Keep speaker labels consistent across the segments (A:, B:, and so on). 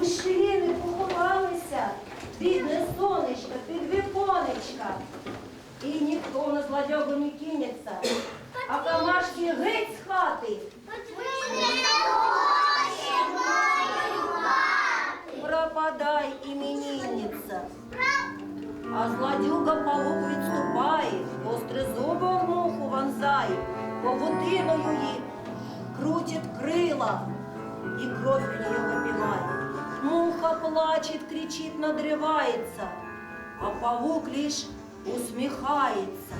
A: пущеліни поховалися, бідне сонечко під віконечка. І ніхто на злодягу не кинеться, а камашки геть з хати. Пропадай, іменинниця. А злодюга павук відступає, гостре зуби в муху вонзає, павутиною їй крутить крила, і кровь у нее випиває. Муха плачет, кричит, надривається, а павук лиш усміхається.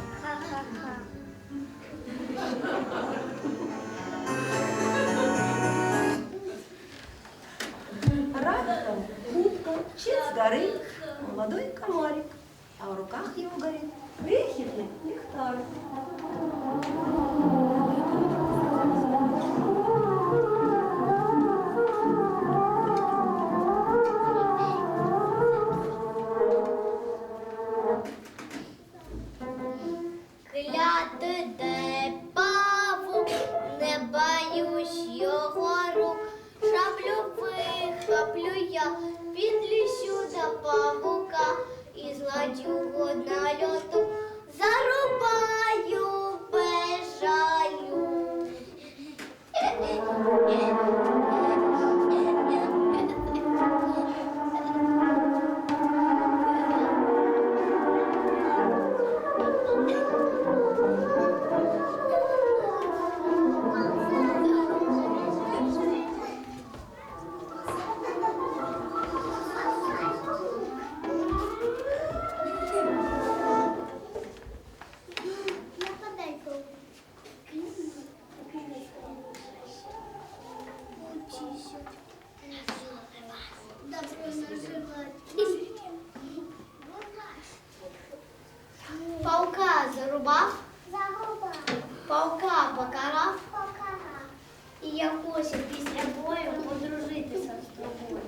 A: Раптом, хутко, чит сгорит молодой комарик, а в руках его горит
B: Кляти де не боюсь його рук. Шаблю вихаплю я, підлісю до павука і зладю на Зарубав,
C: Загуба,
B: паука покарав,
C: покара,
B: і я хочу після бою подружитися з тобою.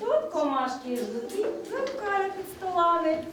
A: Тут комашки ждуть, випкали під столами.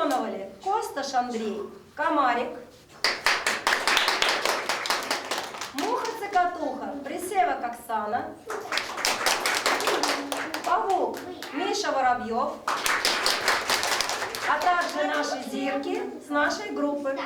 A: Виконували Косташ Андрій, Комарик, Муха Цикатуха, Присевок Оксана, Павук Миша Воробьев, а также наши зірки с нашей группы.